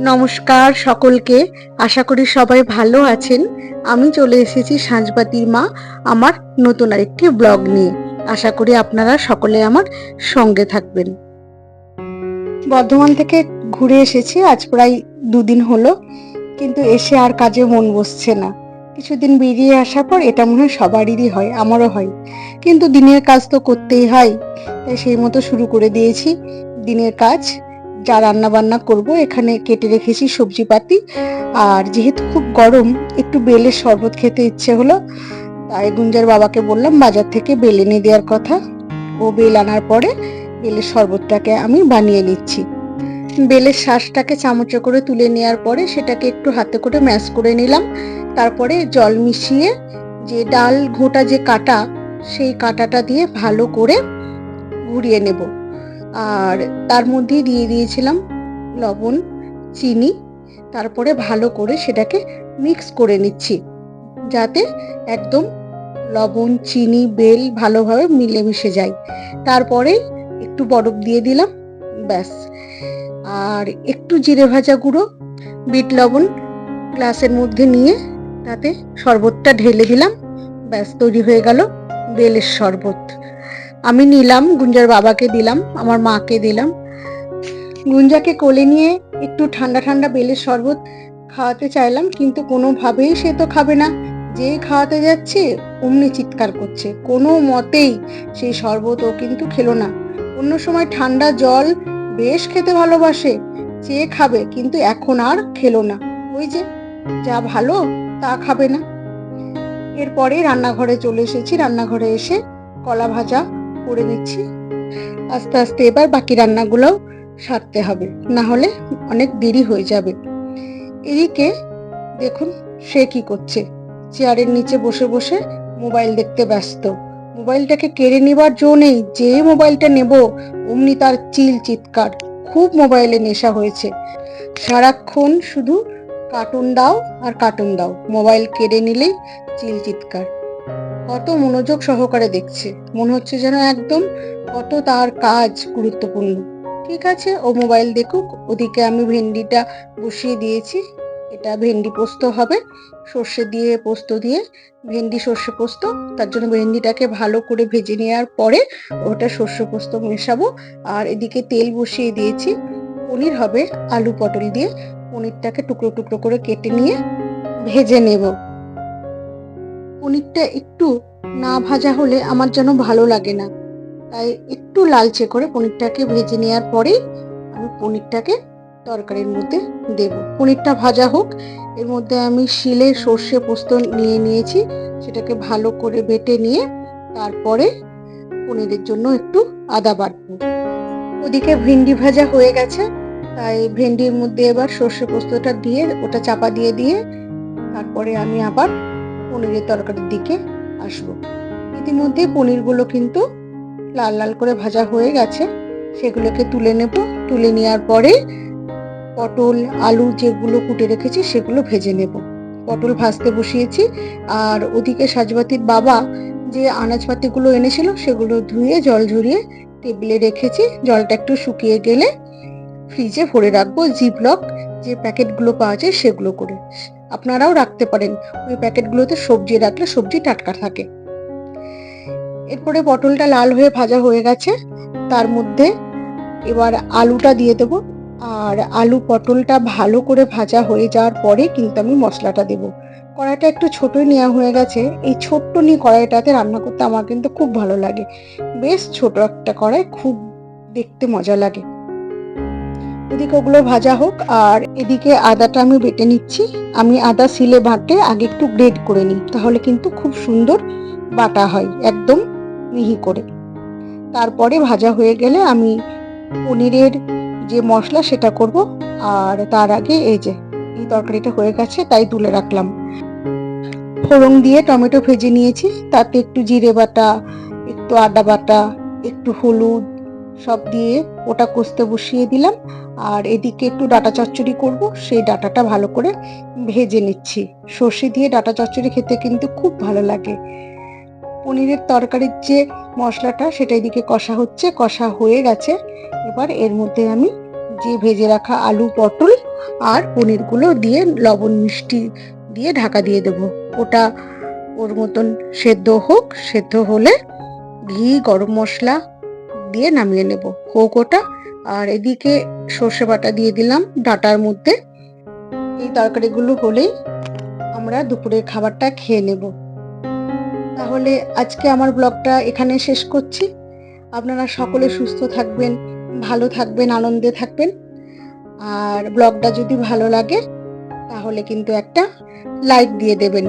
নমস্কার সকলকে। আশা করি সবাই ভালো আছেন। আমি চলে এসেছি সাঁঝবাতির মা, আমার নতুন আরেকটি ব্লগ নিয়ে। আশা করি আপনারা সকলে আমার সঙ্গে থাকবেন। বর্ধমান থেকে ঘুরে এসেছি, আজ প্রায় দুদিন হলো। কিন্তু এসে আর কাজে মন বসছে না। কিছুদিন বেরিয়ে আসার পর এটা মনে হয় সবারই হয়, আমারও হয়। কিন্তু দিনের কাজ তো করতেই হয়। তাই সেই মতো শুরু করে দিয়েছি দিনের কাজ। যা রান্না বান্না করব, এখানে কেটে রেখেছি সবজিপাতি। আর যেহেতু খুব গরম, একটু বেলের শরবত খেতে ইচ্ছে হলো, তাই গুঞ্জার বাবাকে বললাম বাজার থেকে বেল এনে দেওয়ার কথা। ও বেল আনার পরে বেলের শরবতটাকে আমি বানিয়ে নিচ্ছি। বেলের শ্বাসটাকে চামচে করে তুলে নেওয়ার পরে সেটাকে একটু হাতে করে ম্যাশ করে নিলাম। তারপরে জল মিশিয়ে যে ডাল, ঘোটা যে কাটা, সেই কাটাটা দিয়ে ভালো করে ঘুরিয়ে নেব। আর তার মধ্যেই দিয়ে দিয়েছিলাম লবণ, চিনি, তারপরে ভালো করে সেটাকে মিক্স করে নিচ্ছি। যাতে একদম লবণ, চিনি, বেল ভালোভাবে মিলেমিশে যায়। তারপরে একটু বরফ দিয়ে দিলাম, ব্যাস। আর একটু জিরে ভাজা গুঁড়ো, বিট লবণ গ্লাসের মধ্যে নিয়ে তাতে শরবতটা ঢেলে দিলাম, ব্যাস তৈরি হয়ে গেল বেলের শরবত। আমি নিলাম, গুঞ্জার বাবাকে দিলাম, আমার মাকে দিলাম। গুঞ্জাকে কোলে নিয়ে একটু ঠান্ডা ঠান্ডা বেলের শরবত খাওয়াতে চাইলাম, কিন্তু কোনোভাবেই সে তো খাবে না। যে খাওয়াতে যাচ্ছে, অমনি চিৎকার করছে। কোনো মতেই সেই শরবত ও কিন্তু খেলো না। অন্য সময় ঠান্ডা জল বেশ খেতে ভালোবাসে চেয়ে খাবে, কিন্তু এখন আর খেলো না। ওই যে, যা ভালো, তা খাবে না। এরপরে রান্নাঘরে চলে এসেছি। রান্নাঘরে এসে কলা ভাজা করে দিচ্ছি। আস্তে আস্তে এবার বাকি রান্নাগুলোও সারতে হবে, না হলে অনেক দেরি হয়ে যাবে। এদিকে দেখুন সে কি করছে। চেয়ারের নিচে বসে বসে মোবাইল দেখতে ব্যস্ত। মোবাইলটাকে কেড়ে নেবার জো নেই, যে মোবাইলটা নেব অমনি তার চিল চিৎকার। খুব মোবাইলে নেশা হয়েছে। সারাক্ষণ শুধু কার্টুন দাও আর কার্টুন দাও, মোবাইল কেড়ে নিলেই চিল চিৎকার। কত মনোযোগ সহকারে দেখছে। মনে হচ্ছে যেন একদম কত তার কাজ গুরুত্বপূর্ণ। ঠিক আছে, ও মোবাইল দেখুক, ওদিকে আমি ভেন্ডিটা বসিয়ে দিয়েছি। এটা ভেন্ডি পোস্ত হবে। সর্ষে দিয়ে পোস্ত দিয়ে, ভেন্ডি সর্ষে পোস্ত, তার জন্য ভেন্ডিটাকে ভালো করে ভেজে নেওয়ার পরে ওটা সর্ষে পোস্ত মেশাবো। আর এদিকে তেল বসিয়ে দিয়েছি। পনির হবে আলু পটল দিয়ে, পনিরটাকে টুকরো টুকরো করে কেটে নিয়ে ভেজে নেব। পনিরটা একটু না ভাজা হলে আমার যেন ভালো লাগে না। তাই একটু লালচে করে পনিরটাকে ভেজে নেওয়ার পরেই আমি পনিরটাকে তরকারির মধ্যে দেব। পনিরটা ভাজা হোক, এর মধ্যে আমি শিলে সর্ষে পোস্ত নিয়ে নিয়েছি, সেটাকে ভালো করে বেটে নিয়ে তারপরে পনিরের জন্য একটু আদা বাটবো। ওদিকে ভেন্ডি ভাজা হয়ে গেছে, তাই ভেন্ডির মধ্যে এবার সর্ষে পোস্তটা দিয়ে ওটা চাপা দিয়ে দিয়ে তারপরে আমি আবার পনিরের তরকারির দিকে আসব। ইতিমধ্যে পনিরগুলো কিন্তু লাল লাল করে ভাজা হয়ে গেছে। সেগুলোকে তুলে নেব। তুলে নেওয়ার পরে পটল, আলু যেগুলো কুটে রেখেছি সেগুলো ভেজে নেব। পটল ভাজতে বসিয়েছি। আর ওদিকে সাজবাতির বাবা যে আনাজপাতিগুলো এনেছিল সেগুলো ধুয়ে, জল ঝরিয়ে টেবিলে রেখেছি। জলটা একটু শুকিয়ে গেলে ফ্রিজে ভরে রাখব। জিপলক যে প্যাকেটগুলো পাওয়া যায় সেগুলো করে আপনারাও রাখতে পারেন। ওই প্যাকেটগুলোতে সবজি রাখলে সবজি টাটকা থাকে। এরপরে পটলটা লাল হয়ে ভাজা হয়ে গেছে। তার মধ্যে এবার আলুটা দিয়ে দেবো। আর আলু পটলটা ভালো করে ভাজা হয়ে যাওয়ার পরে কিন্তু আমি মশলাটা দেব। কড়াইটা একটু ছোটই নেওয়া হয়ে গেছে। এই ছোট্ট নিয়ে কড়াইটাতে রান্না করতে আমার কিন্তু খুব ভালো লাগে। বেশ ছোট একটা কড়াই, খুব দেখতে মজা লাগে। এদিকে ওগুলো ভাজা হোক, আর এদিকে আদাটা আমি বেটে নিচ্ছি। আমি আদা সিলে বাটে, আগে একটু গ্রেড করে নিই, তাহলে কিন্তু খুব সুন্দর বাটা হয়, একদম মিহি করে। তারপরে ভাজা হয়ে গেলে আমি পনিরের যে মশলা সেটা করব, আর তার আগে এই যে, এই তরকারিটা হয়ে গেছে, তাই তুলে রাখলাম। ফোড়ন দিয়ে টমেটো ভেজে নিয়েছি, তাতে একটু জিরে বাটা, একটু আদা বাটা, একটু হলুদ সব দিয়ে ওটা কষতে বসিয়ে দিলাম। আর এদিকে একটু ডাটা চচ্চড়ি করব, সেই ডাটাটা ভালো করে ভেজে নিচ্ছি। সর্ষে দিয়ে ডাটা চচ্চড়ি খেতে কিন্তু খুব ভালো লাগে। পনিরের তরকারির যে মশলাটা, সেটা এদিকে কষা হচ্ছে, কষা হয়ে গেছে। এবার এর মধ্যে আমি যে ভেজে রাখা আলু পটল আর পনিরগুলো দিয়ে লবণ মিষ্টি দিয়ে ঢাকা দিয়ে দেব। ওটা ওর মতন সেদ্ধ হোক, সেদ্ধ হলে ঘি, গরম মশলা দিয়ে নামিয়ে নেব। হোক ওটা আর এদিকে সর্ষে বাটা দিয়ে দিলাম ডাটার মধ্যে। এই তরকারিগুলো হলেই আমরা দুপুরের খাবারটা খেয়ে নেব। তাহলে আজকে আমার ব্লগটা এখানে শেষ করছি। আপনারা সকলে সুস্থ থাকবেন, ভালো থাকবেন, আনন্দে থাকবেন। আর ব্লগটা যদি ভালো লাগে, তাহলে কিন্তু একটা লাইক দিয়ে দেবেন।